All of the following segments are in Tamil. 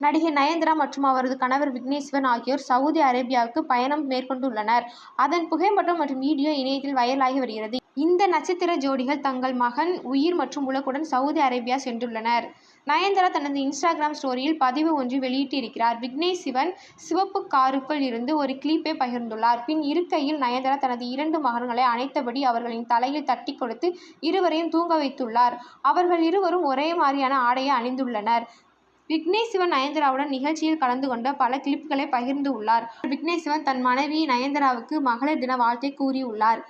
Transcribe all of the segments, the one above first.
நடிகை நயன்திரா மற்றும் அவரது கணவர் விக்னேஸ்வரன் ஆகியோர் சவுதி அரேபியாவுக்கு பயணம் மேற்கொண்டுள்ளனர். அதன் புகைப்படம் மற்றும் வீடியோ இணையத்தில் வைரலாகி வருகிறது. இந்த நட்சத்திர ஜோடிகள் தங்கள் மகன் உயிர் மற்றும் உலகுடன் சவுதி அரேபியா சென்றுள்ளனர். நயன்தாரா தனது இன்ஸ்டாகிராம் ஸ்டோரியில் பதிவு ஒன்று வெளியிட்டிருக்கிறார். விக்னேஷ் சிவன் சிவப்பு காருக்குள் இருந்து ஒரு கிளிப்பை பகிர்ந்துள்ளார். பின் இருக்கையில் நயன்தாரா தனது இரண்டு மகன்களை அணைத்தபடி அவர்களின் தலையில் தட்டி கொடுத்து இருவரையும் தூங்க வைத்துள்ளார். அவர்கள் இருவரும் ஒரே மாதிரியான ஆடையை அணிந்துள்ளனர். விக்னேஷ் சிவன் நயன்தாராவுடன் நிகழ்ச்சியில் கலந்து கொண்ட பல கிளிப்களை பகிர்ந்து உள்ளார். விக்னேஷ் சிவன் தன் மனைவி நயன்தாராவுக்கு மகளிர் தின வாழ்த்தை கூறியுள்ளார்.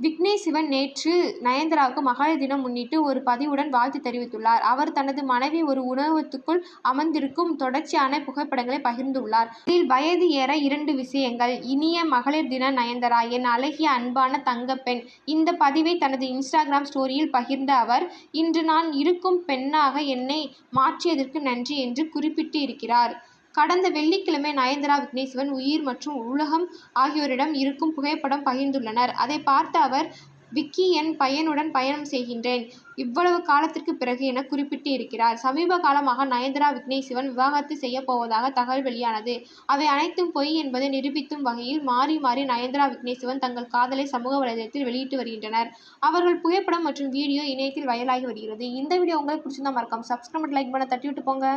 விக்னேஷ் சிவன் நேற்று நயன்தாராவுக்கு மகளிர் தினம் முன்னிட்டு ஒரு பதிவுடன் வாழ்த்து தெரிவித்துள்ளார். அவர் தனது மனைவி ஒரு உணவகத்துக்குள் அமர்ந்திருக்கும் தொடர்ச்சியான புகைப்படங்களை பகிர்ந்துள்ளார். இதில் வயது ஏற இரண்டு விஷயங்கள் இனிய மகளிர் தின நயன்தாரா என் அழகிய அன்பான தங்கப்பெண் இந்த பதிவை தனது இன்ஸ்டாகிராம் ஸ்டோரியில் பகிர்ந்த அவர் இன்று நான் இருக்கும் பெண்ணாக என்னை மாற்றியதற்கு நன்றி என்று குறிப்பிட்டு இருக்கிறார். கடந்த வெள்ளிக்கிழமை நயன்தாரா விக்னேஷ் சிவன் உயிர் மற்றும் உலகம் ஆகியோரிடம் இருக்கும் புகைப்படம் பகிர்ந்துள்ளனர். அதை பார்த்த அவர் விக்கி என் பையனுடன் பயணம் செய்கின்றேன் இவ்வளவு காலத்திற்கு பிறகு என குறிப்பிட்டு இருக்கிறார். சமீப காலமாக நயன்தாரா விக்னேஷ் சிவன் விவாகரத்து செய்யப் போவதாக தகவல் வெளியானது. அவை அனைத்தும் பொய் என்பதை நிரூபிக்கும் வகையில் மாறி மாறி நயன்தாரா விக்னேஷ் சிவன் தங்கள் காதலை சமூக வலைதளத்தில் வெளியிட்டு வருகின்றனர். அவர்கள் புகைப்படம் மற்றும் வீடியோ இணையத்தில் வைரலாகி வருகிறது. இந்த வீடியோ உங்களுக்கு பிடிச்சிருந்தா மறக்காம சப்ஸ்கிரைப் லைக் பண்ண தட்டி விட்டு போங்க.